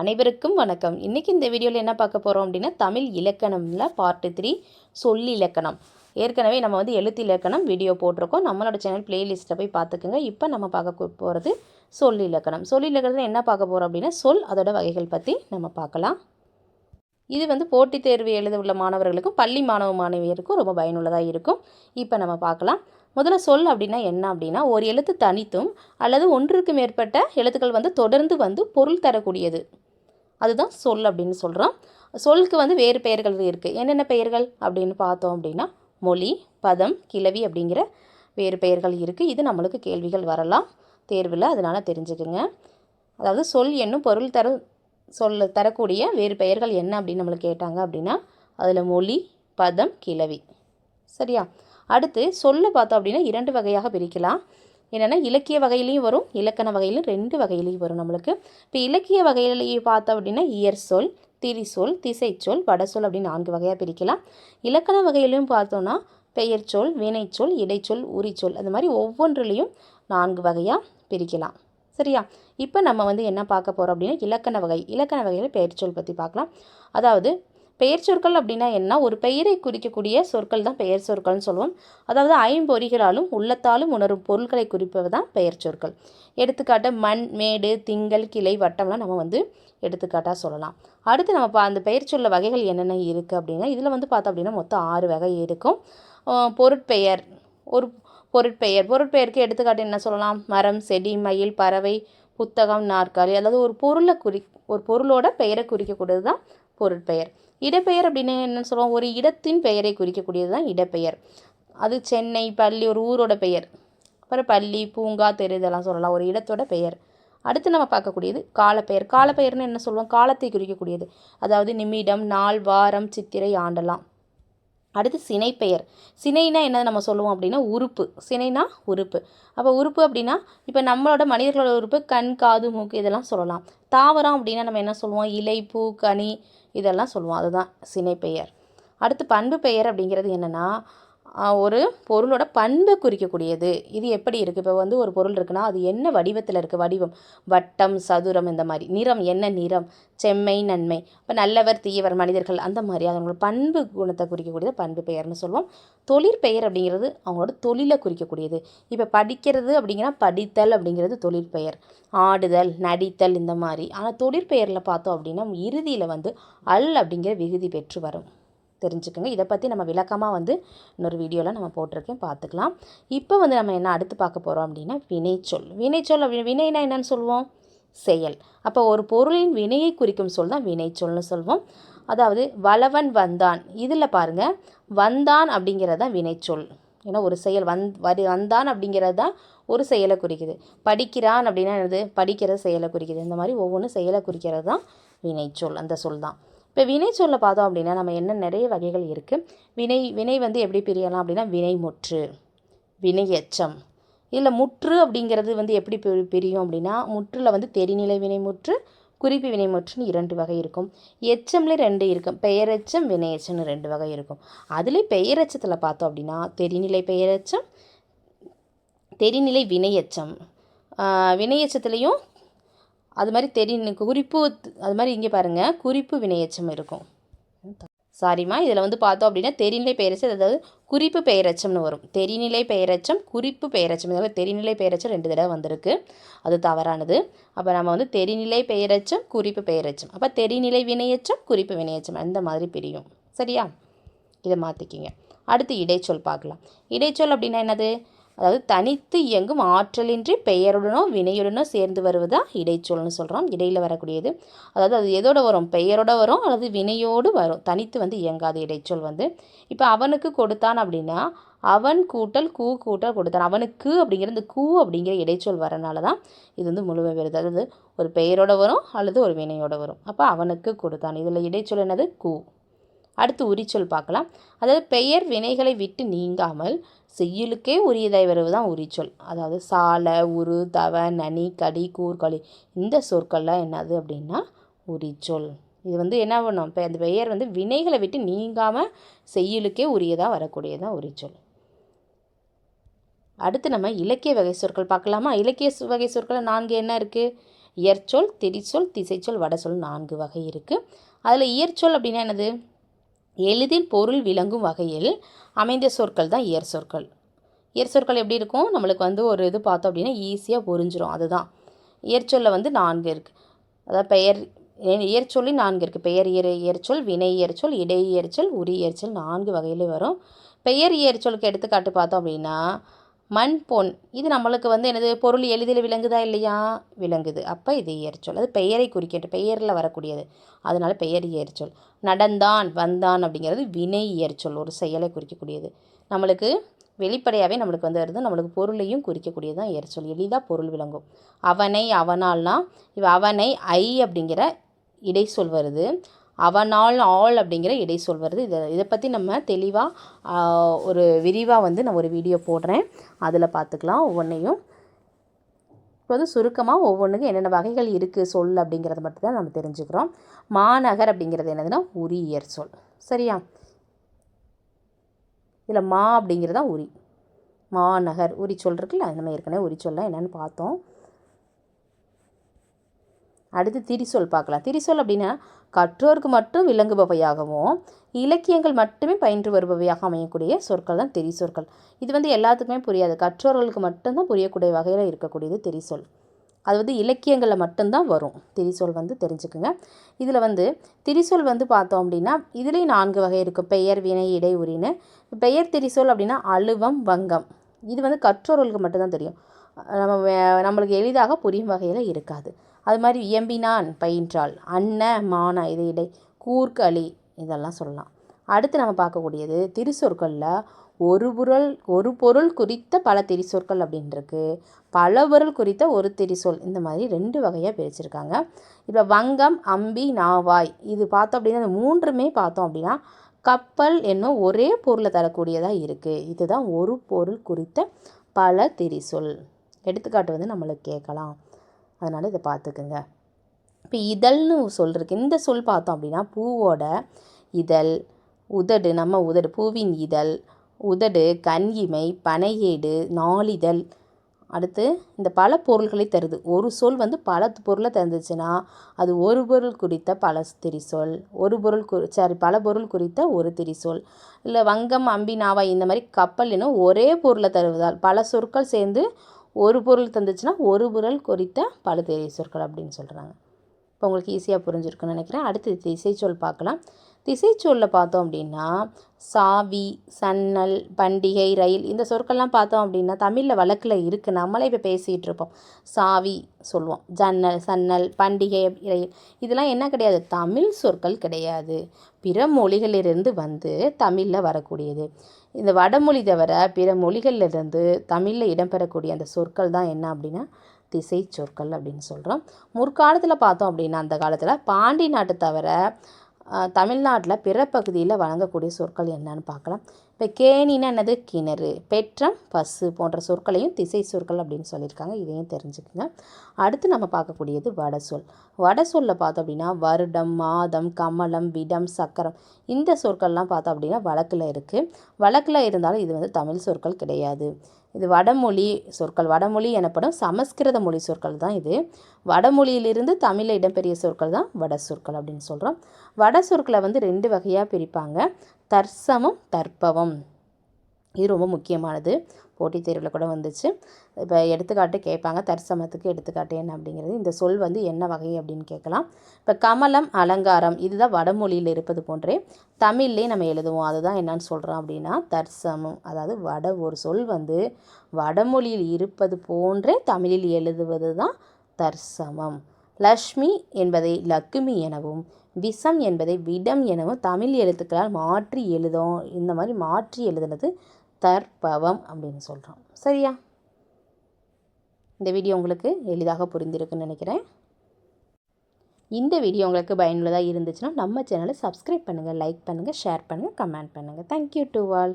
அனைவருக்கும் வணக்கம். இன்றைக்கி இந்த வீடியோவில் என்ன பார்க்க போகிறோம் அப்படின்னா தமிழ் இலக்கணமில் பார்ட்டு த்ரீ சொல்லி இலக்கணம். ஏற்கனவே நம்ம வந்து எழுத்து இலக்கணம் வீடியோ போட்டிருக்கோம். நம்மளோட சேனல் பிளேலிஸ்ட்டை போய் பார்த்துக்குங்க. இப்போ நம்ம பார்க்க போகிறது சொல் இலக்கணம். சொல் இலக்கணத்தில் என்ன பார்க்க போகிறோம் அப்படின்னா சொல் அதோட வகைகள் பற்றி நம்ம பார்க்கலாம். இது வந்து போட்டித் தேர்வு எழுத உள்ள மாணவர்களுக்கும் பள்ளி மாணவ மாணவியருக்கும் ரொம்ப பயனுள்ளதாக இருக்கும். இப்போ நம்ம பார்க்கலாம். முதல்ல சொல் அப்படின்னா என்ன அப்படின்னா ஒரு எழுத்து தனித்தும் அல்லது ஒன்றுக்கு மேற்பட்ட எழுத்துக்கள் வந்து தொடர்ந்து வந்து பொருள் தரக்கூடியது. அதுதான் சொல் அப்படின்னு சொல்கிறோம் சொல்லுக்கு வந்து வேறு பெயர்கள் இருக்குது என்னென்ன பெயர்கள் அப்படின்னு பார்த்தோம் அப்படின்னா மொழி பதம் கிளவி அப்படிங்கிற வேறு பெயர்கள் இருக்குது இது நம்மளுக்கு கேள்விகள் வரலாம். தேர்வில் அதனால் தெரிஞ்சுக்குங்க. அதாவது சொல் என்னும் பொருள் தர சொல்ல தரக்கூடிய வேறு பெயர்கள் என்ன அப்படின்னு நம்மளுக்கு கேட்டாங்க அப்படின்னா அதில் மொழி பதம் கிளவி. சரியா? அடுத்து சொல்ல பார்த்தோம் அப்படின்னா இரண்டு வகையாக பிரிக்கலாம். என்னென்னா இலக்கிய வகையிலையும் வரும் இலக்கண வகையிலும் ரெண்டு வகையிலையும் வரும் நம்மளுக்கு. இப்போ இலக்கிய வகையிலையும் பார்த்தோம் அப்படின்னா இயற் சொல் திரிசொல் திசைச்சொல் வடசொல் அப்படின்னு நான்கு வகையாக பிரிக்கலாம். இலக்கண வகையிலையும் பார்த்தோன்னா பெயர் சொல் வினைச்சொல் இடைச்சொல் உரிச்சொல் அது மாதிரி ஒவ்வொன்றுலேயும் நான்கு வகையாக பிரிக்கலாம். சரியா? இப்போ நம்ம வந்து என்ன பார்க்க போகிறோம் அப்படின்னா இலக்கண வகை இலக்கண வகையில் பெயர் சொல் பற்றி பார்க்கலாம். அதாவது பெயர் சொற்கள் அப்படின்னா என்ன? ஒரு பெயரை குறிக்கக்கூடிய சொற்கள் தான் பெயர் சொற்கள்னு சொல்லுவோம். அதாவது ஐம்பொறிகளாலும் உள்ளத்தாலும் உணரும் பொருட்களை குறிப்பது தான் பெயர் சொற்கள். எடுத்துக்காட்டு மண் மேடு திங்கள் கிளை வட்டம்லாம் நம்ம வந்து எடுத்துக்காட்டாக சொல்லலாம். அடுத்து நம்ம அந்த பெயர் சொல்ல வகைகள் என்னென்ன இருக்குது அப்படின்னா இதில் வந்து பார்த்தோம் அப்படின்னா மொத்தம் ஆறு வகை இருக்கும். பொருட்பெயர். ஒரு பொருட்பெயர். பொருட்பெயருக்கு எடுத்துக்காட்டு என்ன சொல்லலாம்? மரம் செடி மயில் பறவை புத்தகம் நாற்காலி. அதாவது ஒரு பொருளை குறி ஒரு பொருளோட பெயரை குறிக்கக்கூடியது தான் பொருட்பெயர். இடப்பெயர் அப்படின்னு என்ன சொல்லுவோம். ஒரு இடத்தின் பெயரை குறிக்கக்கூடியது தான் இடப்பெயர் அது சென்னை பள்ளி ஒரு ஊரோட பெயர். அப்புறம் பள்ளி பூங்கா தெரு இதெல்லாம் சொல்லலாம். ஒரு இடத்தோட பெயர். அடுத்து நம்ம பார்க்கக்கூடியது காலப்பெயர். காலப்பெயர்னு என்ன சொல்லுவோம்? காலத்தை குறிக்கக்கூடியது. அதாவது நிமிடம் நாள் வாரம் சித்திரை ஆண்டெல்லாம். அடுத்து சினைப்பெயர். சினைனா என்ன நம்ம சொல்லுவோம் அப்படின்னா உறுப்பு. சினைனா உறுப்பு. அப்போ உறுப்பு அப்படின்னா இப்போ நம்மளோட மனிதர்களோட உறுப்பு கண் காது மூக்கு இதெல்லாம் சொல்லலாம். தாவரம் அப்படின்னா நம்ம என்ன சொல்லுவோம்? இலை பூ கனி இதெல்லாம் சொல்லுவோம் அதுதான் சினைப்பெயர். அடுத்து பண்பு பெயர் அப்படிங்கிறது என்னென்னா ஒரு பொருளோட பண்பை குறிக்கக்கூடியது. இது எப்படி இருக்குது இப்போ வந்து ஒரு பொருள் இருக்குன்னா அது என்ன வடிவத்தில் இருக்குது வடிவம். வட்டம் சதுரம் இந்த மாதிரி. நிறம் என்ன நிறம்? செம்மை நன்மை. இப்போ நல்லவர் தீயவர் மனிதர்கள் அந்த மாதிரி. அவங்களோட பண்பு குணத்தை குறிக்கக்கூடியது. பண்பு பெயர்னு சொல்லுவோம். தொழிற்பெயர் அப்படிங்கிறது அவங்களோட தொழிலை குறிக்கக்கூடியது. இப்போ படிக்கிறது அப்படிங்கன்னா படித்தல் அப்படிங்கிறது தொழிற்பெயர் ஆடுதல் நடித்தல் இந்த மாதிரி. ஆனால் தொழிற்பெயரில் பார்த்தோம் அப்படின்னா இறுதியில் வந்து அல் அப்படிங்கிற விகுதி பெற்று வரும். தெரிஞ்சுக்கோங்க. இதை பற்றி நம்ம விளக்கமாக வந்து இன்னொரு வீடியோவில் நம்ம போட்டிருக்கேன். பார்த்துக்கலாம். இப்போ வந்து நம்ம என்ன அடுத்து பார்க்க போகிறோம் அப்படின்னா வினைச்சொல் வினைச்சொல் அப்படி வினைனா என்னன்னு சொல்லுவோம்? செயல். அப்போ ஒரு பொருளின் வினையை குறிக்கும் சொல் தான் வினைச்சொல்னு சொல்வோம். அதாவது வளவன் வந்தான். இதில் பாருங்கள் வந்தான் அப்படிங்கிறது தான் வினைச்சொல் ஏன்னா ஒரு செயல் வந் வரி வந்தான் அப்படிங்கிறது தான் ஒரு செயலை குறிக்குது. படிக்கிறான் அப்படின்னா என்னது? படிக்கிற செயலை குறிக்குது. இந்த மாதிரி ஒவ்வொன்றும் செயலை குறிக்கிறது தான் வினைச்சொல் அந்த சொல் தான். இப்போ வினை சொல்ல பார்த்தோம் அப்படின்னா நம்ம என்ன நிறைய வகைகள் இருக்குது வினை வினை வந்து எப்படி பிரியலாம் அப்படின்னா வினை முற்று வினை எச்சம். இதில் முற்று அப்படிங்கிறது வந்து எப்படி பிரியும் அப்படின்னா முற்றில் வந்து தெரிநிலை வினைமுற்று குறிப்பு வினைமுற்றுன்னு இரண்டு வகை இருக்கும். எச்சம்ல ரெண்டு இருக்கும். பெயரெச்சம் வினையச்சம்னு ரெண்டு வகை இருக்கும். அதுலேயும் பெயரெச்சத்தில் பார்த்தோம் அப்படின்னா தெரிநிலை பெயரெச்சம் தெரிநிலை வினையச்சம் வினையச்சத்துலேயும் அது மாதிரி தெரியும். குறிப்பு அது மாதிரி இங்கே பாருங்கள் குறிப்பு வினையச்சம் இருக்கும். சாரிம்மா இதில் வந்து பார்த்தோம் அப்படின்னா தெரிநிலை பெயரச்சம் அதாவது குறிப்பு பெயரச்சம்னு வரும். தெரிநிலை பெயரச்சம் குறிப்பு பெயரச்சம். இதில் தெரிநிலை பெயரச்சம் ரெண்டு தடவை வந்திருக்கு. அது தவறானது. அப்போ நம்ம வந்து தெரிநிலை பெயரச்சம் குறிப்பு பெயரச்சம். அப்போ தெரிநிலை வினையச்சம் குறிப்பு வினையச்சம். அந்த மாதிரி பிரியும். சரியா? இதை மாற்றிக்கிங்க அடுத்து இடைச்சொல் பார்க்கலாம். இடைச்சொல் அப்படின்னா என்னது? அதாவது தனித்து இயங்கும் ஆற்றலின்றி பெயருடனோ வினையுடனோ சேர்ந்து வருவதா இடைச்சொல்னு சொல்கிறோம் இடையில் வரக்கூடியது. அதாவது அது எதோட வரும்? பெயரோட வரும் அல்லது வினையோடு வரும். தனித்து வந்து இயங்காது இடைச்சொல் வந்து. இப்போ அவனுக்கு கொடுத்தான் அப்படின்னா அவன் கூட்டல் கூ கூட்டல் கொடுத்தான். அவனுக்கு அப்படிங்கிற இந்த கூ அப்படிங்கிற இடைச்சொல் வரனால தான் இது வந்து முழுமை வருது அதாவது ஒரு பெயரோட வரும் அல்லது ஒரு வினையோட வரும். அப்போ அவனுக்கு கொடுத்தான். இதில் இடைச்சொல் என்னது? கூ. அடுத்து உரிச்சொல் பார்க்கலாம். அதாவது பெயர் வினைகளை விட்டு நீங்காமல் செய்யுளுக்கே உரியதாய் வருவதுதான் உரிச்சொல். அதாவது சால உரு தவ நனி கடி கூர்களி. இந்த சொற்கள்லாம் என்னது அப்படின்னா உரிச்சொல். இது வந்து என்ன பண்ணும்? இப்போ அந்த பெயர் வந்து வினைகளை விட்டு நீங்காமல் செய்யுளுக்கே உரியதாக வரக்கூடியதான் உரிச்சொல். அடுத்து நம்ம இலக்கிய வகை சொற்கள் பார்க்கலாமா? இலக்கிய வகை சொற்கள் நான்கு என்ன இருக்குது இயற்சொல் திரிச்சொல் திசைச்சொல் வடசொல் நான்கு வகை இருக்குது அதில் இயற்சொல் அப்படின்னா என்னது? எளிதில் பொருள் விளங்கும் வகையில் அமைந்த சொற்கள் தான் இயற் சொற்கள். இயற் சொற்கள் எப்படி இருக்கும்? நம்மளுக்கு வந்து ஒரு இது பார்த்தோம் அப்படின்னா ஈஸியாக புரிஞ்சிடும் அதுதான். இயற்சொல்ல வந்து நான்கு இருக்குது அதாவது பெயர் இயற்சொல்லி நான்கு இருக்குது பெயர் இயற் இயற்சொல் வினை இயற்சொல் இடை இயற்சொல் உரி இயற்சொல் நான்கு வகையிலே வரும். பெயர் இயற்சொலுக்கு எடுத்துக்காட்டு பார்த்தோம் அப்படின்னா மண் பொன். இது நம்மளுக்கு வந்து என்னது பொருள் எளிதில் விளங்குதா இல்லையா? விளங்குது. அப்போ இது இயற்சொல் அது பெயரை குறிக்கின்ற பெயரில் வரக்கூடியது. அதனால் பெயர் இயற்சொல் நடந்தான் வந்தான் அப்படிங்கிறது வினை இயற்சொல் ஒரு செயலை குறிக்கக்கூடியது. நம்மளுக்கு வெளிப்படையாகவே நம்மளுக்கு வந்து வருது நம்மளுக்கு பொருளையும் குறிக்கக்கூடியது தான் இயற்சொல் எளிதாக பொருள் விளங்கும். அவனை அவனால்னா இவ அவனை ஐ அப்படிங்கிற இடைச்சொல் வருது. அவனால் ஆள் அப்படிங்கிற இடைச்சொல் வருது இதை இதை பற்றி நம்ம தெளிவாக ஒரு விரிவாக வந்து நான் ஒரு வீடியோ போடுறேன். அதில் பார்த்துக்கலாம் ஒவ்வொன்றையும் இப்போ வந்து சுருக்கமாக ஒவ்வொன்றுக்கும் என்னென்ன வகைகள் இருக்குது சொல் அப்படிங்கிறத மட்டும் தான் நம்ம தெரிஞ்சுக்கிறோம். மாநகர் அப்படிங்கிறது என்னதுன்னா உரியர் சொல். சரியா? இதில் மா அப்படிங்கிறது தான் உரி. மாநகர் உரி சொல் இருக்குல்ல நம்ம ஏற்கனவே உரி சொல்லலாம் என்னென்னு பார்த்தோம். அடுத்து திரிசொல் பார்க்கலாம் திரிசொல் அப்படின்னா கற்றோருக்கு மட்டும் விளங்குபவையாகவும் இலக்கியங்கள் மட்டுமே பயின்று வருபவையாக அமையக்கூடிய சொற்கள் தான் திரிசொற்கள். இது வந்து எல்லாத்துக்குமே புரியாது. கற்றோர்களுக்கு மட்டும்தான் புரியக்கூடிய வகையில் இருக்கக்கூடியது திரிசொல். அது வந்து இலக்கியங்களில் மட்டும்தான் வரும். திரிசொல் வந்து தெரிஞ்சுக்குங்க. இதில் வந்து திரிசொல் வந்து பார்த்தோம் அப்படின்னா இதுலேயும் நான்கு வகை இருக்கும் பெயர் வினை இடை உரின்னு பெயர் திரிசொல் அப்படின்னா அழுவம் வங்கம். இது வந்து கற்றோர்களுக்கு மட்டும்தான் தெரியும். நம்ம நம்மளுக்கு எளிதாக புரியும் வகையில் இருக்காது. அது மாதிரி இயம்பினான் பயின்றாள். அன்ன மான இது இடை கூர்க்களி இதெல்லாம் சொல்லலாம். அடுத்து நம்ம பார்க்கக்கூடியது திரிசொற்களில் ஒரு பொருள் ஒரு பொருள் குறித்த பல திரிசொற்கள் அப்படின்ருக்கு. பல பொருள் குறித்த ஒரு திரிசொல் இந்த மாதிரி ரெண்டு வகையாக பிரிச்சிருக்காங்க. இப்போ வங்கம் அம்பி நாவாய் இது பார்த்தோம் அப்படின்னா இந்த மூன்றுமே பார்த்தோம் அப்படின்னா கப்பல் என்னும் ஒரே பொருளை தரக்கூடியதாக இருக்குது இதுதான் ஒரு பொருள் குறித்த பல திரிசொல். எடுத்துக்காட்டு வந்து நம்மளுக்கு கேட்கலாம். அதனால் இதை பார்த்துக்குங்க. இப்போ இதழ்னு ஒரு சொல் இந்த சொல் பார்த்தோம் அப்படின்னா பூவோட இதழ் உதடு நம்ம உதடு பூவின் இதழ் உதடு கன்இமை பனையேடு நாளிதழ். அடுத்து இந்த பல பொருள்களை தருது. ஒரு சொல் வந்து பல பொருளை தந்துச்சுன்னா அது ஒரு பொருள் குறித்த பல திரிசொல் ஒரு பொருள் குறி சாரி பல பொருள் குறித்த ஒரு திரிசொல். இல்லை வங்கம் அம்பி நாவாய் இந்த மாதிரி கப்பல் இன்னும் ஒரே பொருளை தருவதால் பல சொற்கள் சேர்ந்து ஒரு பொருள் தந்துச்சுன்னா ஒரு பொருள் குறித்த பல திரை சொற்கள் அப்படின்னு சொல்கிறாங்க இப்போ உங்களுக்கு ஈஸியாக புரிஞ்சிருக்குன்னு நினைக்கிறேன். அடுத்து திசைச்சொல் பார்க்கலாம். திசைச்சொல்லில் பார்த்தோம் அப்படின்னா சாவி சன்னல் பண்டிகை ரயில் இந்த சொற்கள்லாம் பார்த்தோம் அப்படின்னா தமிழில் வழக்கில் இருக்குது நம்மளே இப்போ பேசிகிட்டு இருப்போம். சாவி சொல்லுவோம். ஜன்னல் சன்னல் பண்டிகை ரயில். இதெல்லாம் என்ன கிடையாது. தமிழ் சொற்கள் கிடையாது. பிற மொழிகளிலிருந்து வந்து தமிழில் வரக்கூடியது. இந்த வடமொழி தவிர பிற மொழிகளிலிருந்து தமிழில் இடம்பெறக்கூடிய அந்த சொற்கள் தான் என்ன அப்படின்னா திசை சொற்கள் அப்படின்னு சொல்கிறோம் முற்காலத்தில் பார்த்தோம் அப்படின்னா அந்த காலத்தில் பாண்டி நாட்டை தவிர தமிழ்நாட்டில் பிற பகுதியில் வழங்கக்கூடிய சொற்கள் என்னன்னு பார்க்கலாம். இப்போ கேணின்னா என்னது? கிணறு. பெற்றம் பசு போன்ற சொற்களையும் திசை சொற்கள் அப்படின்னு சொல்லியிருக்காங்க. இதையும் தெரிஞ்சுக்கங்க. அடுத்து நம்ம பார்க்கக்கூடியது வடசொல் வடசொல்ல பார்த்தோம் அப்படின்னா வருடம் மாதம் கமலம் விடம் சக்கரம். இந்த சொற்கள்லாம் பார்த்தோம் அப்படின்னா வழக்கில் இருக்குது வழக்கில் இருந்தாலும் இது வந்து தமிழ் சொற்கள் கிடையாது. இது வடமொழி சொற்கள். வடமொழி எனப்படும் சமஸ்கிருத மொழி சொற்கள் தான் இது. வடமொழியிலிருந்து தமிழில் இடம்பெரிய சொற்கள் தான் வட சொற்கள் அப்படின்னு சொல்கிறோம் வட சொற்களை வந்து ரெண்டு வகையாக பிரிப்பாங்க. தற்சமம் தற்பவம் இது ரொம்ப முக்கியமானது. போட்டித் தேர்வில் கூட வந்துச்சு. இப்போ எடுத்துக்காட்டு கேட்பாங்க. தற்சமத்துக்கு எடுத்துக்காட்டு என்ன அப்படிங்கிறது. இந்த சொல் வந்து என்ன வகை அப்படின்னு கேட்கலாம். இப்போ கமலம் அலங்காரம் இதுதான் வடமொழியில் இருப்பது போன்றே தமிழ்லேயே நம்ம எழுதுவோம். அதுதான் என்னன்னு சொல்கிறோம் அப்படின்னா தற்சமம். அதாவது வட ஒரு சொல் வந்து வடமொழியில் இருப்பது போன்றே தமிழில் எழுதுவது தான் தற்சமம். லக்ஷ்மி என்பதை லக்குமி எனவும் விஷம் என்பதை விடம் எனவும் தமிழ் எழுத்துக்களால் மாற்றி எழுதும் இந்த மாதிரி மாற்றி எழுதுனது தற்பவம் அப்படின்னு சொல்கிறோம் சரியா? இந்த வீடியோ உங்களுக்கு எளிதாக புரிந்திருக்குன்னு நினைக்கிறேன். இந்த வீடியோ உங்களுக்கு பயனுள்ளதாக இருந்துச்சுன்னா நம்ம சேனலை சப்ஸ்கிரைப் பண்ணுங்கள் லைக் பண்ணுங்கள் ஷேர் பண்ணுங்கள் கமெண்ட் பண்ணுங்கள் தேங்க்யூ டு ஆல்